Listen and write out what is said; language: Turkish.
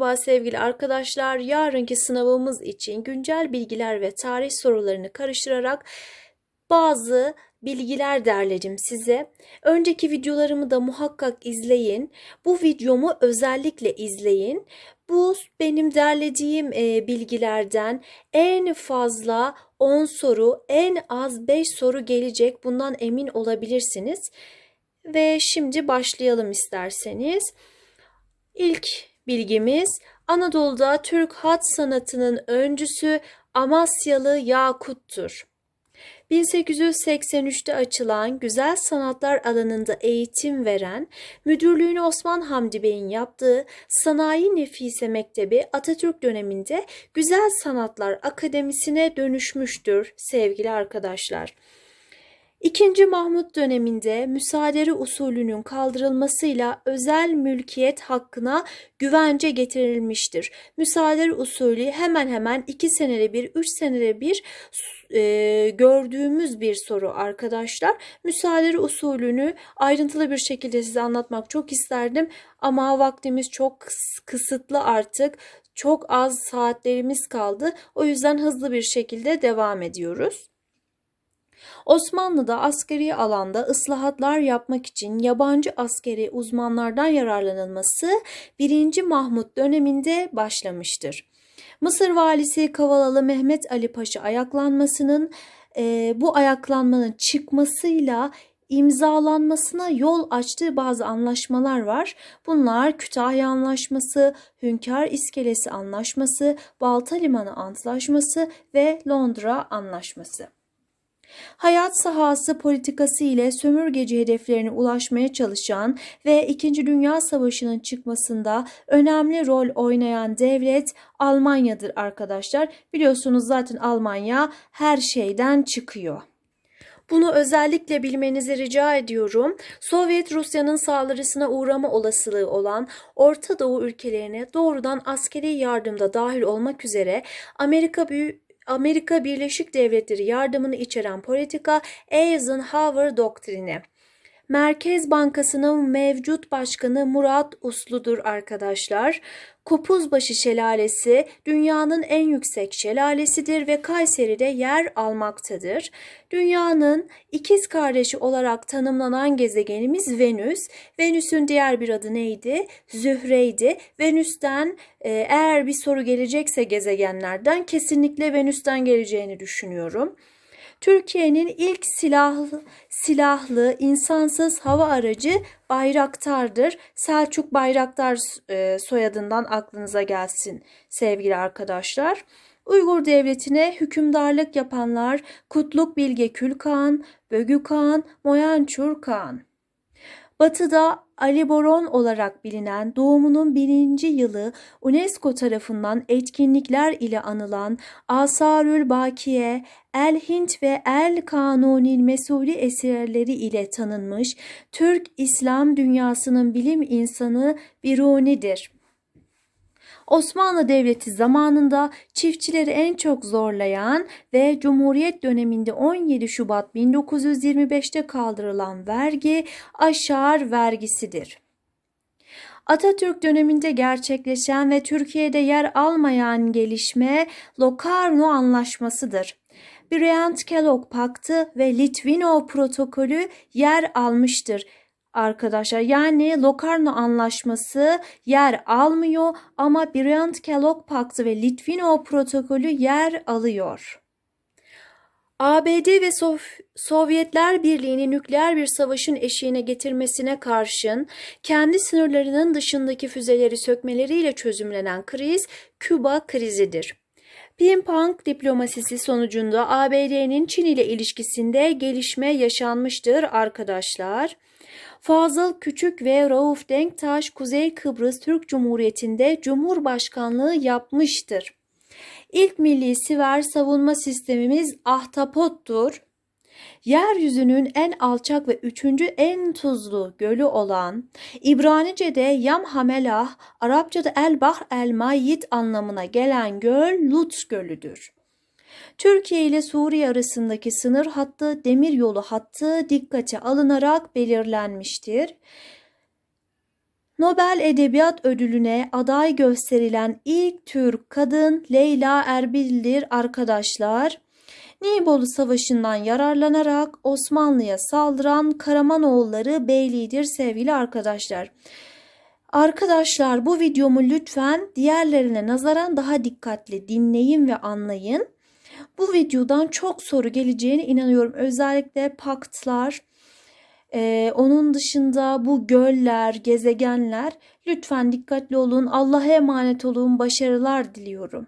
Merhaba sevgili arkadaşlar. Yarınki sınavımız için güncel bilgiler ve tarih sorularını karıştırarak bazı bilgiler derledim size. Önceki videolarımı da muhakkak izleyin. Bu videomu özellikle izleyin. Bu benim derlediğim e, bilgilerden en fazla 10 soru, en az 5 soru gelecek. Bundan emin olabilirsiniz. Ve şimdi başlayalım isterseniz. İlk bilgimiz Anadolu'da Türk hat sanatının öncüsü Amasyalı Yakut'tur. 1883'te açılan güzel sanatlar alanında eğitim veren, müdürlüğünü Osman Hamdi Bey'in yaptığı Sanayi Nefise Mektebi Atatürk döneminde Güzel Sanatlar Akademisi'ne dönüşmüştür sevgili arkadaşlar. İkinci Mahmut döneminde müsaadere usulünün kaldırılmasıyla özel mülkiyet hakkına güvence getirilmiştir. Müsaadere usulü hemen hemen iki senede bir, üç senede bir e, gördüğümüz bir soru arkadaşlar. Müsaadere usulünü ayrıntılı bir şekilde size anlatmak çok isterdim ama vaktimiz çok kısıtlı artık. Çok az saatlerimiz kaldı. O yüzden hızlı bir şekilde devam ediyoruz. Osmanlı'da askeri alanda ıslahatlar yapmak için yabancı askeri uzmanlardan yararlanılması 1. Mahmut döneminde başlamıştır. Mısır valisi Kavalalı Mehmet Ali Paşa ayaklanmasının e, bu ayaklanmanın çıkmasıyla imzalanmasına yol açtığı bazı anlaşmalar var. Bunlar Kütahya Anlaşması, Hünkar İskelesi Anlaşması, Balta Limanı Antlaşması ve Londra Anlaşması. Hayat sahası politikası ile sömürgeci hedeflerine ulaşmaya çalışan ve İkinci Dünya Savaşı'nın çıkmasında önemli rol oynayan devlet Almanya'dır arkadaşlar. Biliyorsunuz zaten Almanya her şeyden çıkıyor. Bunu özellikle bilmenizi rica ediyorum. Sovyet Rusya'nın saldırısına uğrama olasılığı olan Orta Doğu ülkelerine doğrudan askeri yardımda dahil olmak üzere Amerika Büyük Amerika Birleşik Devletleri yardımını içeren politika Eisenhower doktrini. Merkez Bankası'nın mevcut başkanı Murat Uslu'dur arkadaşlar. Kupuzbaşı Şelalesi dünyanın en yüksek şelalesidir ve Kayseri'de yer almaktadır. Dünyanın ikiz kardeşi olarak tanımlanan gezegenimiz Venüs. Venüs'ün diğer bir adı neydi? Zühre'ydi. Venüs'ten e, eğer bir soru gelecekse gezegenlerden kesinlikle Venüs'ten geleceğini düşünüyorum. Türkiye'nin ilk silahlı, silahlı insansız hava aracı Bayraktar'dır. Selçuk Bayraktar e, soyadından aklınıza gelsin sevgili arkadaşlar. Uygur Devleti'ne hükümdarlık yapanlar Kutluk Bilge Külkan, Bögü Kağan, Moyançur Kağan. Batı'da Ali Boron olarak bilinen doğumunun birinci yılı UNESCO tarafından etkinlikler ile anılan Asarül Bakiye, El Hint ve El Kanunil Mesuli eserleri ile tanınmış Türk İslam dünyasının bilim insanı Biruni'dir. Osmanlı Devleti zamanında çiftçileri en çok zorlayan ve Cumhuriyet döneminde 17 Şubat 1925'te kaldırılan vergi aşar vergisidir. Atatürk döneminde gerçekleşen ve Türkiye'de yer almayan gelişme Locarno Anlaşması'dır. Bryant-Kellogg Paktı ve Litvinov Protokolü yer almıştır arkadaşlar. Yani Locarno Anlaşması yer almıyor ama Bryant-Kellogg Paktı ve Litvinov Protokolü yer alıyor. ABD ve Sov Sovyetler Birliği'ni nükleer bir savaşın eşiğine getirmesine karşın kendi sınırlarının dışındaki füzeleri sökmeleriyle çözümlenen kriz Küba krizidir. Ping-pong diplomasisi sonucunda ABD'nin Çin ile ilişkisinde gelişme yaşanmıştır arkadaşlar. Fazıl Küçük ve Rauf Denktaş Kuzey Kıbrıs Türk Cumhuriyeti'nde Cumhurbaşkanlığı yapmıştır. İlk milli siber savunma sistemimiz Ahtapot'tur. Yeryüzünün en alçak ve üçüncü en tuzlu gölü olan İbranice'de Yamhamelah, Arapçada El Bahr El Mayyit anlamına gelen göl Lut Gölü'dür. Türkiye ile Suriye arasındaki sınır hattı demir yolu hattı dikkate alınarak belirlenmiştir. Nobel Edebiyat Ödülü'ne aday gösterilen ilk Türk kadın Leyla Erbil'dir arkadaşlar. Nibolu Savaşı'ndan yararlanarak Osmanlı'ya saldıran Karamanoğulları Beyliği'dir sevgili arkadaşlar. Arkadaşlar bu videomu lütfen diğerlerine nazaran daha dikkatli dinleyin ve anlayın. Bu videodan çok soru geleceğine inanıyorum. Özellikle paktlar, ee, onun dışında bu göller, gezegenler lütfen dikkatli olun. Allah'a emanet olun. Başarılar diliyorum.